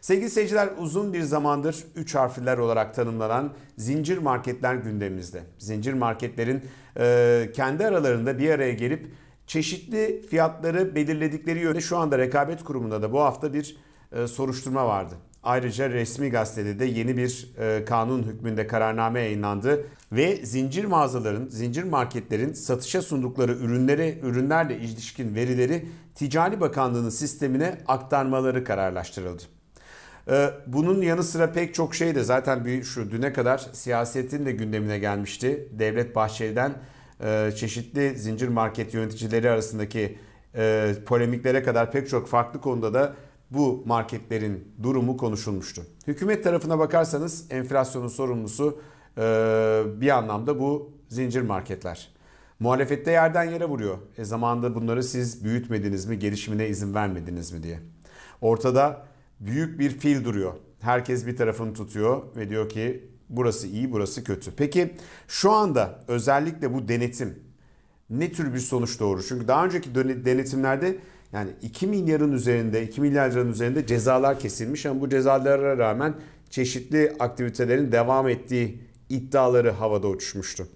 Sevgili seyirciler uzun bir zamandır 3 harfler olarak tanımlanan zincir marketler gündemimizde. Zincir marketlerin e, kendi aralarında bir araya gelip çeşitli fiyatları belirledikleri yönde şu anda rekabet kurumunda da bu hafta bir e, soruşturma vardı. Ayrıca resmi gazetede de yeni bir e, kanun hükmünde kararname yayınlandı ve zincir mağazaların, zincir marketlerin satışa sundukları ürünleri, ürünlerle ilişkin verileri Ticari Bakanlığı'nın sistemine aktarmaları kararlaştırıldı. Ee, Bunun yanı sıra pek çok şey de zaten bir şu düne kadar siyasetin de gündemine gelmişti. Devlet Bahçeli'den e, çeşitli zincir market yöneticileri arasındaki e, polemiklere kadar pek çok farklı konuda da bu marketlerin durumu konuşulmuştu. Hükümet tarafına bakarsanız enflasyonun sorumlusu e, bir anlamda bu zincir marketler. Muhalefette yerden yere vuruyor. E zamanında bunları siz büyütmediniz mi, gelişimine izin vermediniz mi diye. Ortada büyük bir fil duruyor. Herkes bir tarafını tutuyor ve diyor ki burası iyi, burası kötü. Peki şu anda özellikle bu denetim ne tür bir sonuç doğurur? Çünkü daha önceki denetimlerde yani 2 milyarın üzerinde, 2 milyar liranın üzerinde cezalar kesilmiş ama bu cezalara rağmen çeşitli aktivitelerin devam ettiği iddiaları havada uçuşmuştu.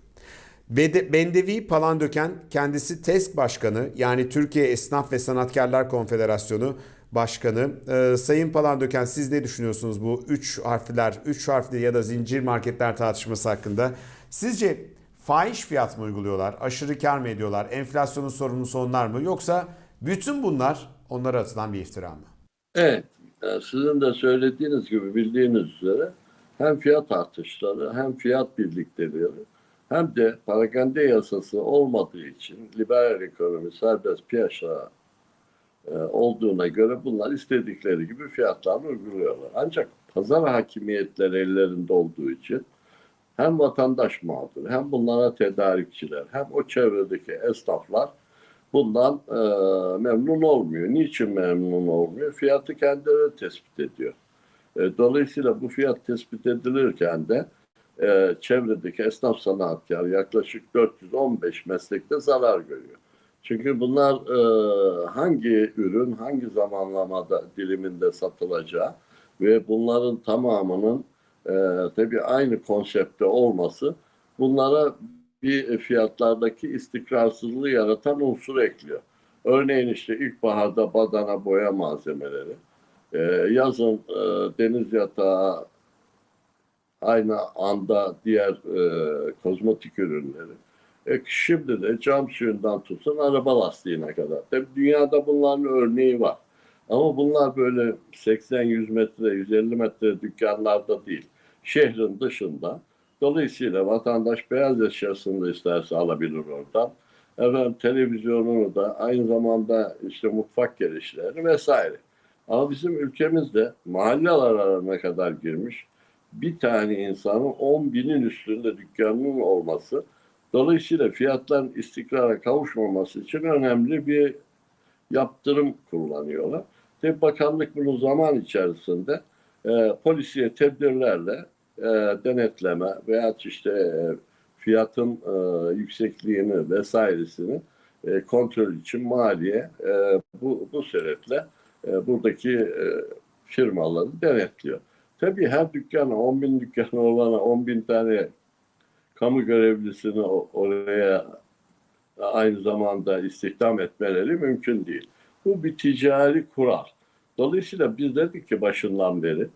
Bendevi Palandöken kendisi TESK Başkanı yani Türkiye Esnaf ve Sanatkarlar Konfederasyonu Başkanı. Ee, Sayın Palandöken siz ne düşünüyorsunuz bu 3 harfler, 3 harfli ya da zincir marketler tartışması hakkında? Sizce fahiş fiyat mı uyguluyorlar, aşırı kar mı ediyorlar, enflasyonun sorumlusu onlar mı yoksa bütün bunlar onlara atılan bir iftira mı? Evet, sizin de söylediğiniz gibi bildiğiniz üzere hem fiyat artışları hem fiyat birlikteleri hem de parakende yasası olmadığı için liberal ekonomi serbest piyasa olduğuna göre bunlar istedikleri gibi fiyatlarını uyguluyorlar. Ancak pazar hakimiyetleri ellerinde olduğu için hem vatandaş mağdur hem bunlara tedarikçiler hem o çevredeki esnaflar bundan e, memnun olmuyor. Niçin memnun olmuyor? Fiyatı kendileri tespit ediyor. E, dolayısıyla bu fiyat tespit edilirken de e, çevredeki esnaf sanatkar yaklaşık 415 meslekte zarar görüyor. Çünkü bunlar e, hangi ürün hangi zamanlamada diliminde satılacağı ve bunların tamamının e, tabii aynı konsepte olması bunlara bir fiyatlardaki istikrarsızlığı yaratan unsur ekliyor. Örneğin işte ilkbaharda badana boya malzemeleri, e, yazın e, deniz yatağı, aynı anda diğer e, kozmetik ürünleri. E, şimdi de cam suyundan tutun araba lastiğine kadar. Tabii dünyada bunların örneği var. Ama bunlar böyle 80-100 metre, 150 metre dükkanlarda değil. Şehrin dışında. Dolayısıyla vatandaş beyaz eşyasını da isterse alabilir oradan. Efendim televizyonunu da aynı zamanda işte mutfak gelişlerini vesaire. Ama bizim ülkemizde mahalle aralarına kadar girmiş bir tane insanın 10 binin üstünde dükkanının olması dolayısıyla fiyatların istikrara kavuşmaması için önemli bir yaptırım kullanıyorlar. Tabi bakanlık bunu zaman içerisinde e, polisiye tedbirlerle e, denetleme veya işte e, fiyatın e, yüksekliğini vesairesini e, kontrol için maliye e, bu, bu sebeple e, buradaki e, firmaları denetliyor. Tabii her dükkana 10 bin dükkanı olana 10 bin tane kamu görevlisini oraya aynı zamanda istihdam etmeleri mümkün değil. Bu bir ticari kural. Dolayısıyla biz dedik ki başından beri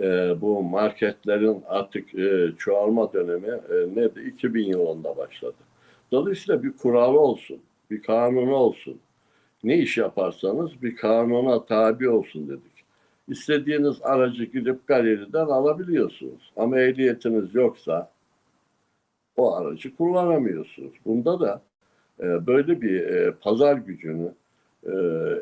e, bu marketlerin artık e, çoğalma dönemi e, nedir? 2000 yılında başladı. Dolayısıyla bir kuralı olsun, bir kanunu olsun. Ne iş yaparsanız bir kanuna tabi olsun dedik. İstediğiniz aracı gidip galeriden alabiliyorsunuz. Ama ehliyetiniz yoksa o aracı kullanamıyorsunuz. Bunda da e, böyle bir e, pazar gücünü e,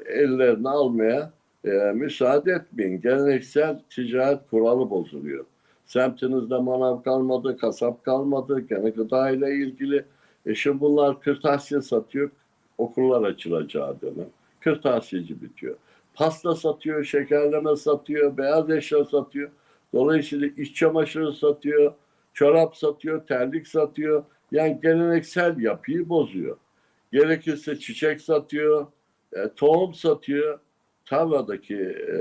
ellerine almaya e, müsaade etmeyin. Geleneksel ticaret kuralı bozuluyor. Semtinizde manav kalmadı, kasap kalmadı, gene gıda ile ilgili. E şimdi bunlar kırtasiye satıyor, okullar açılacağı dönem. Kırtasiyeci bitiyor. Pasta satıyor, şekerleme satıyor, beyaz eşya satıyor. Dolayısıyla iç çamaşırı satıyor, çorap satıyor, terlik satıyor. Yani geleneksel yapıyı bozuyor. Gerekirse çiçek satıyor, e, tohum satıyor. Tarladaki e,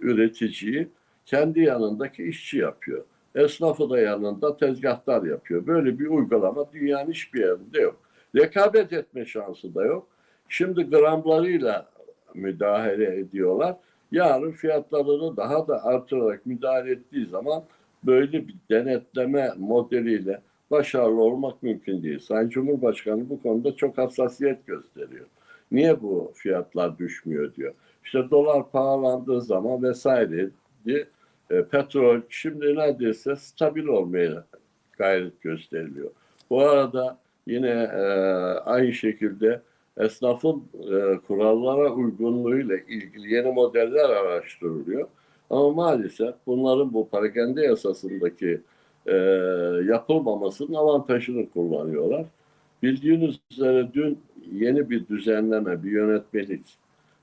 üreticiyi kendi yanındaki işçi yapıyor. Esnafı da yanında tezgahtar yapıyor. Böyle bir uygulama dünyanın hiçbir yerinde yok. Rekabet etme şansı da yok. Şimdi gramlarıyla müdahale ediyorlar. Yarın fiyatlarını daha da artırarak müdahale ettiği zaman böyle bir denetleme modeliyle başarılı olmak mümkün değil. Sayın Cumhurbaşkanı bu konuda çok hassasiyet gösteriyor. Niye bu fiyatlar düşmüyor diyor. İşte dolar pahalandığı zaman vesaire diye e, petrol şimdi neredeyse stabil olmaya gayret gösteriliyor. Bu arada yine e, aynı şekilde esnafın e, kurallara uygunluğuyla ilgili yeni modeller araştırılıyor. Ama maalesef bunların bu parakende yasasındaki e, yapılmamasının avantajını kullanıyorlar. Bildiğiniz üzere dün yeni bir düzenleme, bir yönetmelik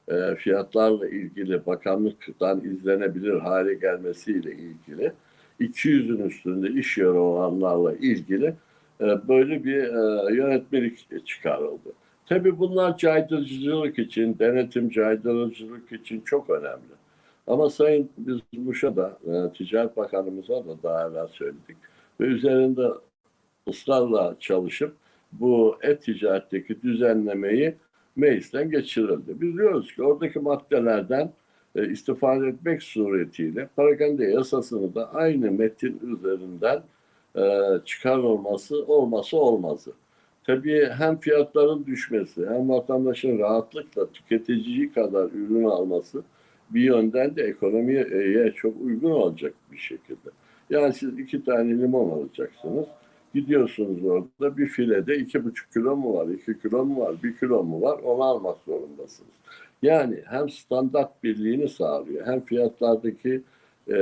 e, fiyatlarla ilgili bakanlıktan izlenebilir hale gelmesiyle ilgili 200'ün üstünde iş yeri olanlarla ilgili e, böyle bir e, yönetmelik çıkarıldı. Tabii bunlar caydırıcılık için, denetim caydırıcılık için çok önemli. Ama Sayın biz Muş'a da, e, Ticaret Bakanımıza da daha evvel söyledik. Ve üzerinde ısrarla çalışıp bu et-ticaretteki düzenlemeyi meclisten geçirildi. Biz diyoruz ki oradaki maddelerden e, istifade etmek suretiyle parakende yasasını da aynı metin üzerinden e, çıkarılması olması olmazı. Tabii hem fiyatların düşmesi hem vatandaşın rahatlıkla tüketiciyi kadar ürün alması bir yönden de ekonomiye çok uygun olacak bir şekilde. Yani siz iki tane limon alacaksınız. Gidiyorsunuz orada bir filede iki buçuk kilo mu var, iki kilo mu var, bir kilo mu var onu almak zorundasınız. Yani hem standart birliğini sağlıyor hem fiyatlardaki e,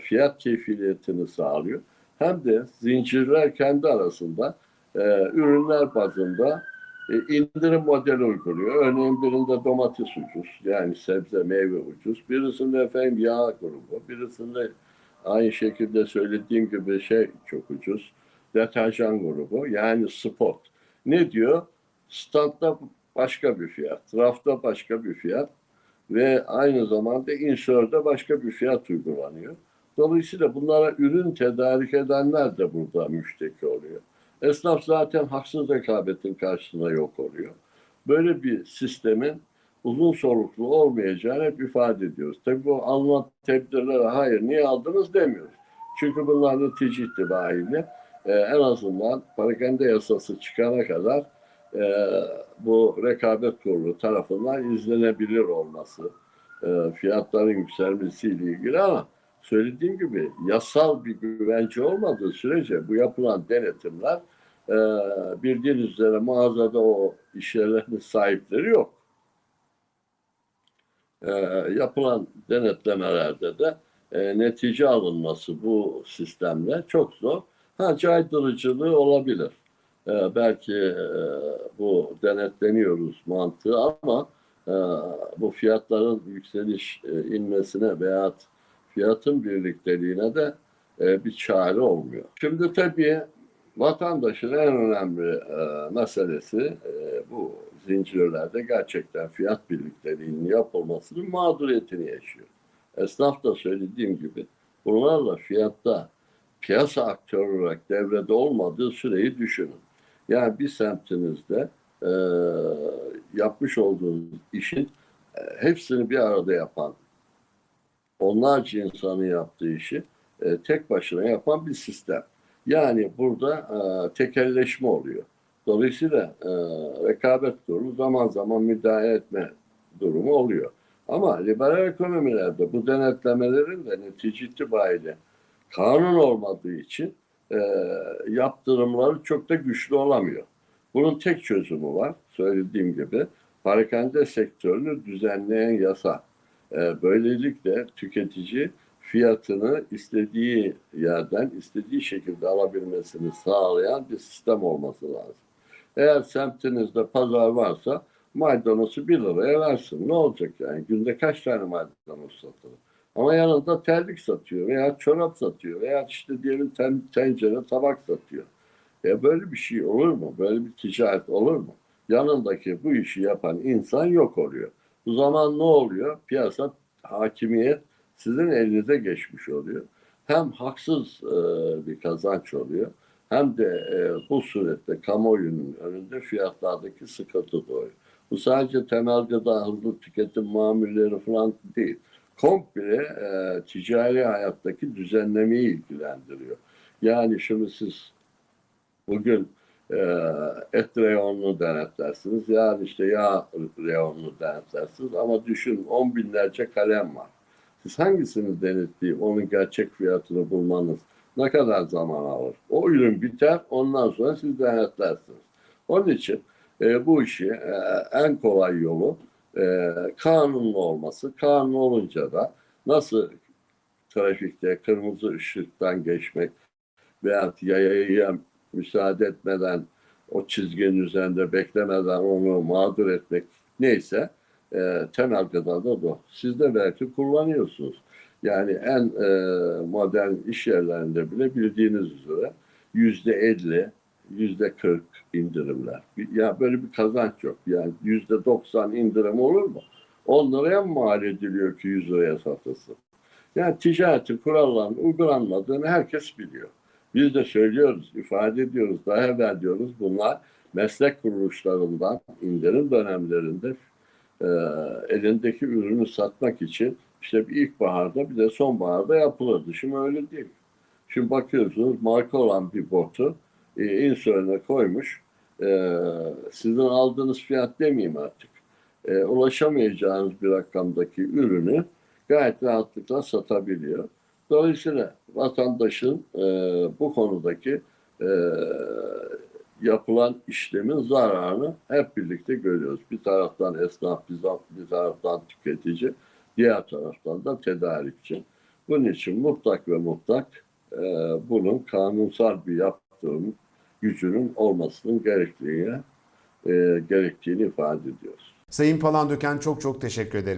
fiyat keyfiyetini sağlıyor. Hem de zincirler kendi arasında e, ürünler bazında e, indirim modeli uyguluyor. Örneğin birinde domates ucuz, yani sebze, meyve ucuz. Birisinde efendim yağ grubu, birisinde aynı şekilde söylediğim gibi şey çok ucuz. Deterjan grubu, yani spot. Ne diyor? Standta başka bir fiyat, rafta başka bir fiyat ve aynı zamanda insörde başka bir fiyat uygulanıyor. Dolayısıyla bunlara ürün tedarik edenler de burada müşteki oluyor. Esnaf zaten haksız rekabetin karşısında yok oluyor. Böyle bir sistemin uzun soluklu olmayacağını hep ifade ediyoruz. Tabii bu alınan tedbirlere hayır niye aldınız demiyoruz. Çünkü bunlar netice itibariyle e, en azından parakende yasası çıkana kadar e, bu rekabet kurulu tarafından izlenebilir olması, e, fiyatların yükselmesiyle ilgili ama söylediğim gibi yasal bir güvence olmadığı sürece bu yapılan denetimler e, bildiğiniz üzere mağazada o işyerlerinin sahipleri yok. E, yapılan denetlemelerde de e, netice alınması bu sistemle çok zor. Ha caydırıcılığı olabilir. E, belki e, bu denetleniyoruz mantığı ama e, bu fiyatların yükseliş e, inmesine veya fiyatın birlikteliğine de e, bir çare olmuyor. Şimdi tabii vatandaşın en önemli e, meselesi e, bu zincirlerde gerçekten fiyat birlikteliğinin yapılmasının mağduriyetini yaşıyor. Esnaf da söylediğim gibi bunlarla fiyatta piyasa aktörü olarak devrede olmadığı süreyi düşünün. Yani bir semtinizde e, yapmış olduğunuz işin e, hepsini bir arada yapan onlarca insanın yaptığı işi e, tek başına yapan bir sistem. Yani burada e, tekelleşme oluyor. Dolayısıyla e, rekabet durumu zaman zaman müdahale etme durumu oluyor. Ama liberal ekonomilerde bu denetlemelerin de netice itibariyle kanun olmadığı için e, yaptırımları çok da güçlü olamıyor. Bunun tek çözümü var. Söylediğim gibi parakende sektörünü düzenleyen yasa. E, böylelikle tüketici fiyatını istediği yerden istediği şekilde alabilmesini sağlayan bir sistem olması lazım. Eğer semtinizde pazar varsa maydanozu 1 liraya versin. Ne olacak yani? Günde kaç tane maydanoz satılır? Ama yanında terlik satıyor veya çorap satıyor veya işte diyelim ten, tencere, tabak satıyor. E böyle bir şey olur mu? Böyle bir ticaret olur mu? Yanındaki bu işi yapan insan yok oluyor. Bu zaman ne oluyor? Piyasa hakimiyet sizin elinize geçmiş oluyor. Hem haksız e, bir kazanç oluyor hem de e, bu surette kamuoyunun önünde fiyatlardaki sıkıntı doğuyor. Bu sadece temel gıda, hızlı tüketim mamulleri falan değil. Komple e, ticari hayattaki düzenlemeyi ilgilendiriyor. Yani şimdi siz bugün e, et reyonunu denetlersiniz, yarın işte yağ reyonunu denetlersiniz ama düşün on binlerce kalem var. Siz hangisini denetleyip onun gerçek fiyatını bulmanız ne kadar zaman alır? O ürün biter, ondan sonra siz denetlersiniz. Onun için e, bu işi e, en kolay yolu e, kanunlu olması. Kanun olunca da nasıl trafikte kırmızı ışıktan geçmek veya yayaya müsaade etmeden o çizginin üzerinde beklemeden onu mağdur etmek neyse e, temel gıda da bu. Siz de belki kullanıyorsunuz. Yani en e, modern iş yerlerinde bile bildiğiniz üzere yüzde elli, yüzde kırk indirimler. Ya böyle bir kazanç yok. Yani yüzde doksan indirim olur mu? 10 liraya mı mal ediliyor ki 100 liraya satılsın? Yani ticaretin kurallarının uygulanmadığını herkes biliyor. Biz de söylüyoruz, ifade ediyoruz, daha evvel diyoruz. Bunlar meslek kuruluşlarından indirim dönemlerinde e, elindeki ürünü satmak için işte bir ilkbaharda bir de sonbaharda yapılırdı. Şimdi öyle değil. Şimdi bakıyorsunuz marka olan bir botu e, insülüne koymuş. E, sizin aldığınız fiyat demeyeyim artık. E, ulaşamayacağınız bir rakamdaki ürünü gayet rahatlıkla satabiliyor. Dolayısıyla vatandaşın e, bu konudaki e, yapılan işlemin zararını hep birlikte görüyoruz. Bir taraftan esnaf, bir taraftan tüketici, diğer taraftan da tedarikçi. Bunun için mutlak ve mutlak e, bunun kanunsal bir yaptırım gücünün olmasının gerektiğini, e, gerektiğini ifade ediyoruz. Sayın Palandöken çok çok teşekkür ederim.